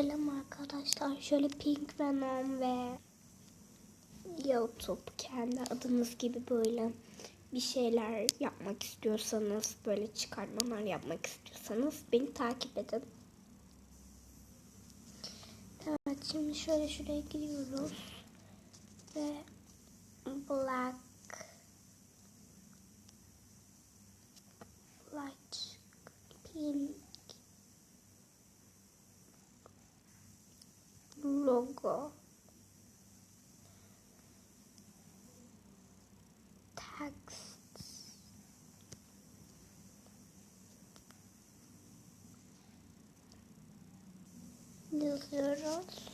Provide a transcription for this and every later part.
Selam arkadaşlar. Şöyle Pink Venom ve YouTube kendi adınız gibi böyle bir şeyler yapmak istiyorsanız, böyle çıkartmalar yapmak istiyorsanız beni takip edin. Evet şimdi şöyle şuraya giriyoruz ve Black Light Pink logo text yazıyoruz.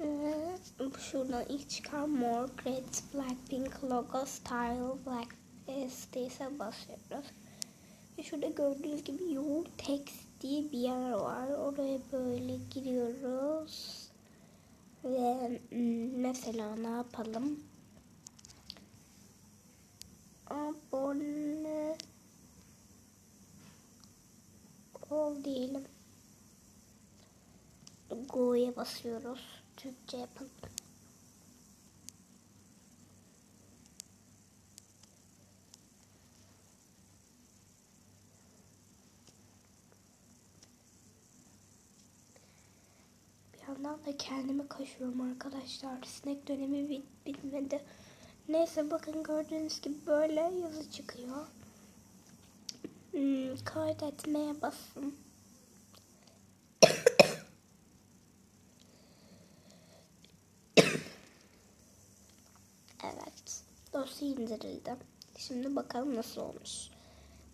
Ve şuradan ilk çıkan more great blackpink logo style black STS'e basıyoruz. Ve şurada gördüğünüz gibi yoğun text diye bir yer var. Oraya böyle giriyoruz ve mm, mesela ne yapalım? Abone ol diyelim. Go'ya basıyoruz. Türkçe yapın. Yandan da kendimi kaşıyorum arkadaşlar. Sinek dönemi bit bitmedi. Neyse bakın gördüğünüz gibi böyle yazı çıkıyor. Hmm, kaydetmeye basın. evet. Dosya indirildi. Şimdi bakalım nasıl olmuş.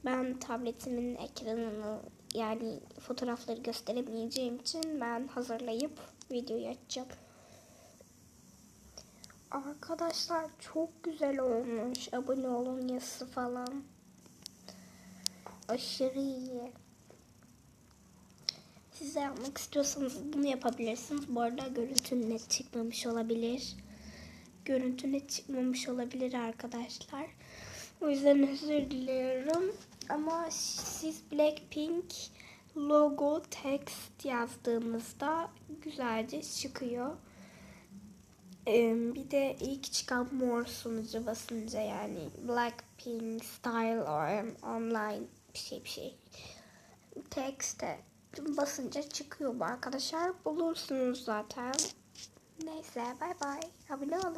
Ben tabletimin ekranını yani fotoğrafları gösteremeyeceğim için ben hazırlayıp videoyu açacağım. Arkadaşlar çok güzel olmuş. Abone olun yazısı falan. Aşırı iyi. Siz de yapmak istiyorsanız bunu yapabilirsiniz. Bu arada görüntü net çıkmamış olabilir. Görüntü net çıkmamış olabilir arkadaşlar. O yüzden özür diliyorum. Ama siz Blackpink logo text yazdığınızda güzelce çıkıyor. Bir de ilk çıkan mor sunucu basınca yani Blackpink style or online bir şey bir şey text'e basınca çıkıyor bu arkadaşlar. Bulursunuz zaten. Neyse bay bay. Abone olun.